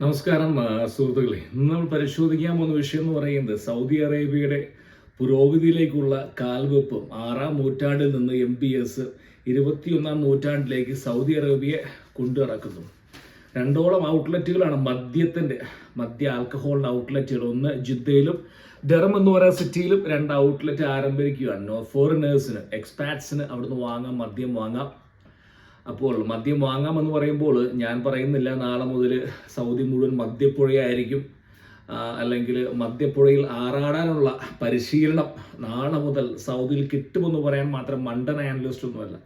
നമസ്കാരം സുഹൃത്തുക്കളെ. ഇന്ന് നമ്മൾ പരിശോധിക്കാൻ പോകുന്ന വിഷയം എന്ന് പറയുന്നത് സൗദി അറേബ്യയുടെ പുരോഗതിയിലേക്കുള്ള കാൽവെപ്പും ആറാം നൂറ്റാണ്ടിൽ നിന്ന് എം പി എസ് ഇരുപത്തിയൊന്നാം നൂറ്റാണ്ടിലേക്ക് സൗദി അറേബ്യയെ കൊണ്ടുനടക്കുന്നു. രണ്ടോളം ഔട്ട്ലെറ്റുകളാണ് മദ്യത്തിന്റെ മദ്യ ആൽക്കഹോളിന്റെ ഔട്ട്ലെറ്റുകൾ. ഒന്ന് ജിദ്ദയിലും ഡെറം എന്ന് പറയുന്ന സിറ്റിയിലും രണ്ട് ഔട്ട്ലെറ്റ് ആരംഭിക്കുകയാണ്. ഫോറിനേഴ്സിന് എക്സ്പാറ്റ്സിന് അവിടുന്ന് വാങ്ങാം മദ്യം വാങ്ങാം. അപ്പോൾ മദ്യം വാങ്ങാമെന്ന് പറയുമ്പോൾ ഞാൻ പറയുന്നില്ല നാളെ മുതൽ സൗദി മുഴുവൻ മദ്യപ്പുഴയായിരിക്കും. അല്ലെങ്കിൽ മദ്യപ്പുഴയിൽ ആറാടാനുള്ള പരിശീലനം നാളെ മുതൽ സൗദിയിൽ കിട്ടുമെന്ന് പറയാൻ മാത്രം മണ്ടൻ അനലിസ്റ്റ് ഒന്നുമല്ല.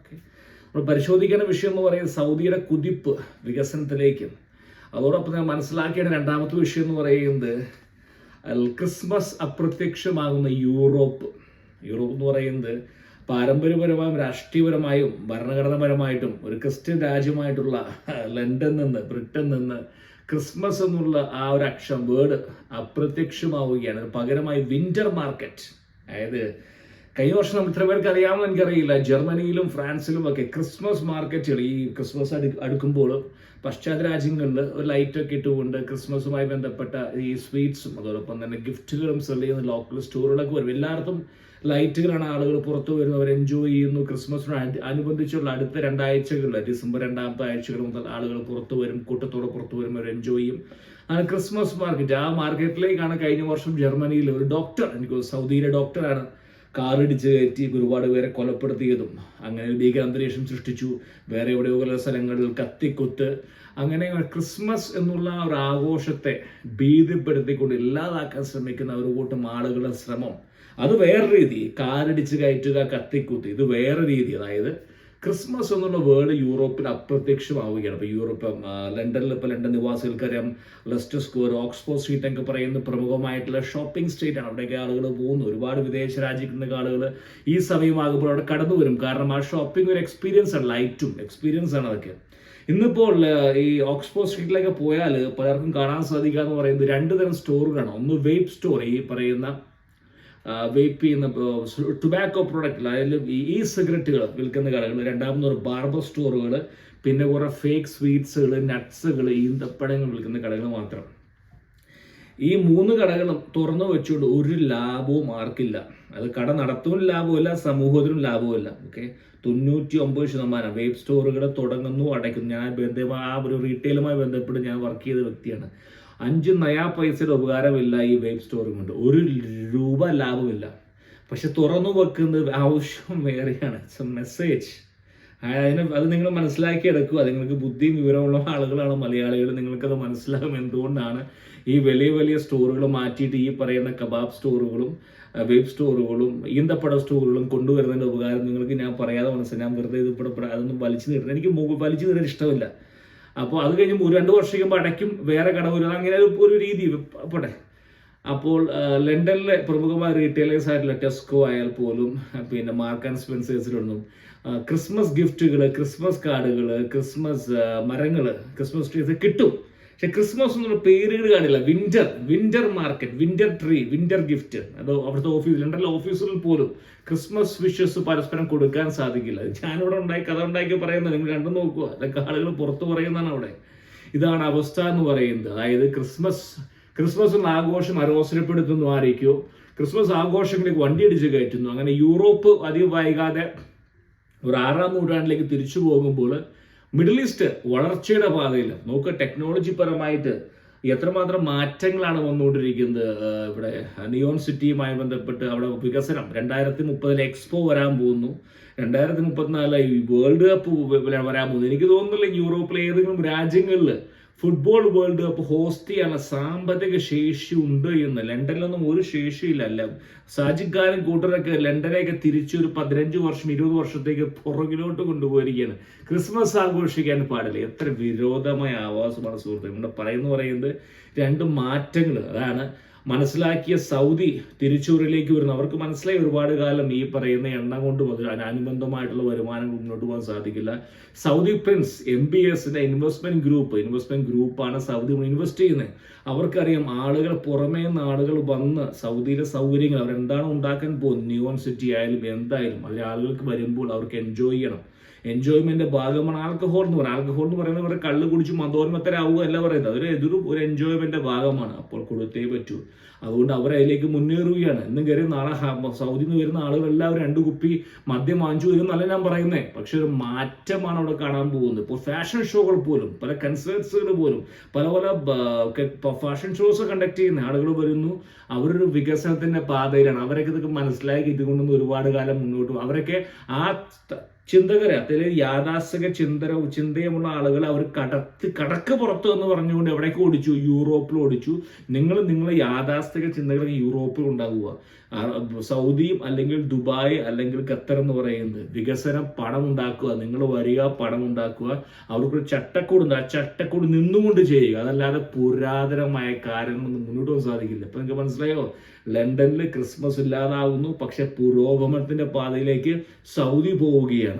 നമ്മൾ പരിശോധിക്കേണ്ട വിഷയം എന്ന് പറയുന്നത് സൗദിയുടെ കുതിപ്പ് വികസനത്തിലേക്ക്. അതോടൊപ്പം ഞാൻ മനസ്സിലാക്കേണ്ട രണ്ടാമത്തെ വിഷയം എന്ന് പറയുന്നത് ക്രിസ്മസ് അപ്രത്യക്ഷമാകുന്ന യൂറോപ്പ്. യൂറോപ്പ് എന്ന് പറയുന്നത് പാരമ്പര്യപരമായും രാഷ്ട്രീയപരമായും ഭരണഘടനാപരമായിട്ടും ഒരു ക്രിസ്ത്യൻ രാജ്യമായിട്ടുള്ള ലണ്ടൻ നിന്ന് ബ്രിട്ടൻ നിന്ന് ക്രിസ്മസ് എന്നുള്ള ആ ഒരു അക്ഷം വേർഡ് അപ്രത്യക്ഷമാവുകയാണ്. പകരമായി വിന്റർ മാർക്കറ്റ് അതായത് കഴിഞ്ഞ വർഷം ഇത്ര പേർക്ക് അറിയാമെന്ന് എനിക്കറിയില്ല. ജർമ്മനിയിലും ഫ്രാൻസിലും ഒക്കെ ക്രിസ്മസ് മാർക്കറ്റുകൾ ഈ ക്രിസ്മസ് അടു അടുക്കുമ്പോൾ പശ്ചാത്ത രാജ്യങ്ങളിൽ ഒരു ലൈറ്റൊക്കെ ഇട്ടുകൊണ്ട് ക്രിസ്മസുമായി ബന്ധപ്പെട്ട ഈ സ്വീറ്റ്സും അതോടൊപ്പം തന്നെ ഗിഫ്റ്റുകളും സെൽ ചെയ്യുന്ന ലോക്കൽ സ്റ്റോറുകളൊക്കെ വരും. എല്ലായിടത്തും ലൈറ്റുകളാണ് ആളുകൾ പുറത്തു വരുന്നവർ എൻജോയ് ചെയ്യുന്നു. ക്രിസ്മസിനോട് അനു- അനുബന്ധിച്ചുള്ള അടുത്ത രണ്ടാഴ്ചകളിൽ ഡിസംബർ രണ്ടാമത്തെ ആഴ്ചകൾ മുതൽ ആളുകൾ പുറത്തു വരും. കൂട്ടത്തോടെ പുറത്തു വരും അവർ എൻജോയ് ചെയ്യും. അങ്ങനെ ക്രിസ്മസ് മാർക്കറ്റ് ആ മാർക്കറ്റിലേക്കാണ് കഴിഞ്ഞ വർഷം ജർമ്മനിയിൽ ഒരു ഡോക്ടർ എനിക്ക് സൗദിയിലെ ഡോക്ടറാണ് കാറിടിച്ച് കയറ്റി ഒരുപാട് പേരെ കൊലപ്പെടുത്തിയതും അങ്ങനെ ഭീകര അന്തരീക്ഷം സൃഷ്ടിച്ചു. വേറെ എവിടെയോ പല സ്ഥലങ്ങളിൽ കത്തിക്കുത്ത് അങ്ങനെ ക്രിസ്മസ് എന്നുള്ള ഒരു ആഘോഷത്തെ ഭീതിപ്പെടുത്തിക്കൊണ്ട് ഇല്ലാതാക്കാൻ ശ്രമിക്കുന്ന ഒരു കൂട്ടം ആളുകളുടെ ശ്രമം. അത് വേറെ രീതി. കാറിടിച്ച് കയറ്റുക കത്തിക്കുത്ത്. ഇത് വേറെ രീതി. അതായത് ക്രിസ്മസ് എന്നുള്ള വേർഡ് യൂറോപ്പിൽ അപ്രത്യക്ഷമാവുകയാണ്. ഇപ്പോൾ യൂറോപ്പ് ലണ്ടനിൽ ഇപ്പോൾ ലണ്ടൻ നിവാസികൾക്കറിയാം. ലെസ്റ്റർ സ്ക്വയർ ഓക്സ്ഫോർഡ് സ്ട്രീറ്റ് ഒക്കെ പറയുന്ന പ്രമുഖമായിട്ടുള്ള ഷോപ്പിംഗ് സ്ട്രീറ്റ് ആണ്. അവിടേക്ക് ആളുകൾ പോകുന്നു. ഒരുപാട് വിദേശ രാജ്യങ്ങളിൽ ആളുകൾ ഈ സമയമാകുമ്പോൾ അവിടെ കടന്നു വരും. കാരണം ആ ഷോപ്പിംഗ് ഒരു എക്സ്പീരിയൻസ് ആണ് ലൈറ്റും. എക്സ്പീരിയൻസ് ആണ് അതൊക്കെ. ഇന്നിപ്പോൾ ഈ ഓക്സ്ഫോർഡ് സ്ട്രീറ്റിലേക്ക് പോയാൽ പലർക്കും കാണാൻ സാധിക്കുക എന്ന് പറയുന്നത് രണ്ട് തരം സ്റ്റോറുകളാണ്. ഒന്ന് വെയ്പ് സ്റ്റോർ ഈ പറയുന്ന വെയ്പ്പ് ചെയ്യുന്ന ടുബാക്കോ പ്രോഡക്റ്റ് അതിൽ ഈ സിഗരറ്റുകൾ വിൽക്കുന്ന കടകൾ രണ്ടാമത് ഒരു ബാർബർ സ്റ്റോറുകൾ പിന്നെ കുറേ ഫേക്ക് സ്വീറ്റ്സുകൾ നട്ട്സുകൾ ഈന്തപ്പഴങ്ങൾ വിൽക്കുന്ന കടകൾ മാത്രം. ഈ മൂന്ന് കടകളും തുറന്നു വെച്ചുകൊണ്ട് ഒരു ലാഭവും ആർക്കില്ല. അത് കട നടത്തവും ലാഭമില്ല സമൂഹത്തിനും ലാഭമില്ല ഓക്കെ? തൊണ്ണൂറ്റി ഒമ്പത് ശതമാനം വെബ് സ്റ്റോറുകൾ തുടങ്ങുന്നു അടയ്ക്കുന്നു. ഞാൻ ബന്ധമായി ആ ഒരു റീറ്റെയിലുമായി ബന്ധപ്പെട്ട് ഞാൻ വർക്ക് ചെയ്ത വ്യക്തിയാണ്. അഞ്ച് നയാ പൈസയുടെ ഉപകാരമില്ല ഈ വെബ് സ്റ്റോറും കൊണ്ട്. ഒരു രൂപ ലാഭമില്ല. പക്ഷെ തുറന്നു വെക്കുന്നത് ആവശ്യം വേറെയാണ്. ഇറ്റ്സ് എ മെസ്സേജ് അതിന് അത് നിങ്ങൾ മനസ്സിലാക്കി എടുക്കുക. നിങ്ങൾക്ക് ബുദ്ധിയും വിവരമുള്ള ആളുകളാണ് മലയാളികൾ. നിങ്ങൾക്കത് മനസ്സിലാകും എന്തുകൊണ്ടാണ് ഈ വലിയ വലിയ സ്റ്റോറുകൾ മാറ്റിയിട്ട് ഈ പറയുന്ന കബാബ് സ്റ്റോറുകളും വെബ് സ്റ്റോറുകളും ഈന്തപ്പട സ്റ്റോറുകളും കൊണ്ടുവരുന്നതിന്റെ ഉപകാരം നിങ്ങൾക്ക് ഞാൻ പറയാതെ മനസ്സിലായി. ഞാൻ വെറുതെ ഇത് ഇവിടെ അതൊന്നും വലിച്ചു നീട്ടുന്നത് എനിക്ക് വലിച്ചു നീട്ടാൻ ഇഷ്ടമില്ല. അപ്പോൾ അത് കഴിഞ്ഞ് ഒരു രണ്ട് വർഷം അടയ്ക്കും വേറെ കടവ് അങ്ങനെ ഒരു- ഒരു രീതി. പോട്ടെ. അപ്പോൾ ലണ്ടനിലെ പ്രമുഖമായ റീറ്റെയിലേഴ്സ് ആയിട്ടുള്ള ടെസ്കോ ആയാൽ പോലും പിന്നെ മാർക്ക് ആൻഡ് സ്പെൻസേഴ്സിലൊന്നും ക്രിസ്മസ് ഗിഫ്റ്റുകൾ ക്രിസ്മസ് കാർഡുകൾ ക്രിസ്മസ് മരങ്ങൾ ക്രിസ്മസ് ട്രീസ് കിട്ടും. പക്ഷെ ക്രിസ്മസ് എന്നുള്ള പേരുകൾ കാണില്ല. Winter winter market winter tree winter gift അത് അവിടുത്തെ ഓഫീസ് ഉണ്ടല്ലോ ഓഫീസിൽ പോലും ക്രിസ്മസ് വിഷസ് പരസ്പരം കൊടുക്കാൻ സാധിക്കില്ല. ഞാനിവിടെ ഉണ്ടായി കഥ ഉണ്ടാക്കി പറയുന്നത് നിങ്ങൾ കണ്ടു നോക്കുക. അതൊക്കെ ആളുകൾ പുറത്ത് പറയുന്നതാണ് അവിടെ. ഇതാണ് അവസ്ഥ എന്ന് പറയുന്നത്. അതായത് ക്രിസ്മസ് ക്രിസ്മസ് എന്ന ആഘോഷം അരോസരപ്പെടുത്തുന്നു ആരേക്കോ? ക്രിസ്മസ് ആഘോഷങ്ങളിലേക്ക് വണ്ടി അടിച്ച് കയറ്റുന്നു. അങ്ങനെ യൂറോപ്പ് അധികം വൈകാതെ ഒരു ആറാം നൂറ്റാണ്ടിലേക്ക് തിരിച്ചു പോകുമ്പോൾ മിഡിൽ ഈസ്റ്റ് വളർച്ചയുടെ പാതയിൽ നോക്കുക ടെക്നോളജി പരമായിട്ട് എത്രമാത്രം മാറ്റങ്ങളാണ് വന്നുകൊണ്ടിരിക്കുന്നത് ഇവിടെ നിയോൺ സിറ്റിയുമായി ബന്ധപ്പെട്ട് അവിടെ വികസനം. രണ്ടായിരത്തി മുപ്പതിൽ എക്സ്പോ വരാൻ പോകുന്നു. രണ്ടായിരത്തി മുപ്പത്തിനാല് വേൾഡ് കപ്പ് വരാൻ പോകുന്നു. എനിക്ക് തോന്നുന്നില്ല യൂറോപ്പിലെ ഏതെങ്കിലും രാജ്യങ്ങളിൽ ഫുട്ബോൾ വേൾഡ് കപ്പ് ഹോസ്റ്റ് ചെയ്യാനുള്ള സാമ്പത്തിക ശേഷി ഉണ്ട് എന്ന്. ലണ്ടനിലൊന്നും ഒരു ശേഷിയില്ല അല്ല സാജിദ് ഖാനും കൂട്ടരൊക്കെ ലണ്ടനെയൊക്കെ തിരിച്ച് ഒരു പതിനഞ്ച് വർഷം ഇരുപത് വർഷത്തേക്ക് പുറകിലോട്ട് കൊണ്ടുപോയിരിക്കുകയാണ്. ക്രിസ്മസ് ആഘോഷിക്കാൻ പാടില്ല. എത്ര വിരോധമായ ആവാസമാണ് സുഹൃത്തുക്കൾ ഇവിടെ പറയുന്നു പറയുന്നത് രണ്ട് മാറ്റങ്ങൾ അതാണ് മനസ്സിലാക്കിയ സൗദി തിരിച്ചൂരിലേക്ക് വരുന്നു. അവർക്ക് മനസ്സിലായി ഒരുപാട് കാലം ഈ പറയുന്ന എണ്ണ കൊണ്ട് അനുബന്ധമായിട്ടുള്ള വരുമാനങ്ങൾ മുന്നോട്ട് പോകാൻ സാധിക്കില്ല. സൗദി പ്രിൻസ് എം ബി എസിന്റെ ഇൻവെസ്റ്റ്മെന്റ് ഗ്രൂപ്പ് ഇൻവെസ്റ്റ്മെന്റ് ഗ്രൂപ്പാണ് സൗദി ഇൻവെസ്റ്റ് ചെയ്യുന്നത്. അവർക്കറിയാം ആളുകൾ പുറമേ നിന്ന് ആളുകൾ വന്ന് സൗദിയിലെ സൗകര്യങ്ങൾ അവരെന്താണ് ഉണ്ടാക്കാൻ പോകുന്നത്? ന്യൂയോൺ സിറ്റി ആയാലും എന്തായാലും അതിൽ ആളുകൾക്ക് വരുമ്പോൾ അവർക്ക് എൻജോയ് ചെയ്യണം. എൻജോയ്മെന്റ് ഭാഗമാണ് ആൽക്കഹോൾ എന്ന് പറയുന്നത്. ആൽക്കഹോൾ എന്ന് പറയുന്നത് കുറെ കള്ള് കുടിച്ച് മതോന്മത്തരാവുക അല്ല പറയുന്നത്. അതൊരു എതിരും ഒരു എൻജോയ്മെന്റ് ഭാഗമാണ്. അപ്പോൾ കൊടുത്തേ പറ്റൂ. അതുകൊണ്ട് അവർ അതിലേക്ക് മുന്നേറുകയാണ്. ഇന്ന് കയറി നാളെ സൗദിയിൽ നിന്ന് വരുന്ന ആളുകൾ എല്ലാവരും രണ്ട് കുപ്പി മദ്യം വാങ്ങിച്ചു വരുന്നല്ല ഞാൻ പറയുന്നത് പക്ഷെ ഒരു മാറ്റമാണ് അവിടെ കാണാൻ പോകുന്നത്. ഇപ്പോൾ ഫാഷൻ ഷോകൾ പോലും പല കൺസേർട്സുകൾ പോലും പല പല ഫാഷൻ ഷോസ് കണ്ടക്ട് ചെയ്യുന്ന ആളുകൾ വരുന്നു. അവരൊരു വികസനത്തിന്റെ പാതയിലാണ്. അവരൊക്കെ ഇതൊക്കെ മനസ്സിലാക്കി ഇതുകൊണ്ടൊന്നും ഒരുപാട് കാലം മുന്നോട്ട് അവരൊക്കെ ആ ചിന്തകരെ അതിൽ യാഥാസ്ഥിക ചിന്തര ചിന്തയുമുള്ള ആളുകൾ അവർ കടത്ത് കടക്ക് പുറത്ത് എന്ന് പറഞ്ഞുകൊണ്ട് എവിടേക്ക് ഓടിച്ചു? യൂറോപ്പിൽ ഓടിച്ചു. നിങ്ങൾ നിങ്ങളെ യാഥാസ്ഥിക ചിന്തകൾ യൂറോപ്പിൽ ഉണ്ടാകുക സൗദിയും അല്ലെങ്കിൽ ദുബായ് അല്ലെങ്കിൽ ഖത്തർ എന്ന് പറയുന്നത് വികസനം പണം ഉണ്ടാക്കുക. നിങ്ങൾ വരിക പണം ഉണ്ടാക്കുക. അവർക്കൊരു ചട്ടക്കൂട് ആ ചട്ടക്കൂട് നിന്നുകൊണ്ട് ചെയ്യുക. അതല്ലാതെ പുരാതനമായ കാര്യങ്ങളൊന്നും മുന്നോട്ട് പോകാൻ സാധിക്കില്ല. ഇപ്പൊ നിങ്ങൾക്ക് മനസ്സിലായോ? ലണ്ടനിൽ ക്രിസ്മസ് ഇല്ലാതാകുന്നു പക്ഷെ പുരോഗമനത്തിന്റെ പാതയിലേക്ക് സൗദി പോവുകയാണ്.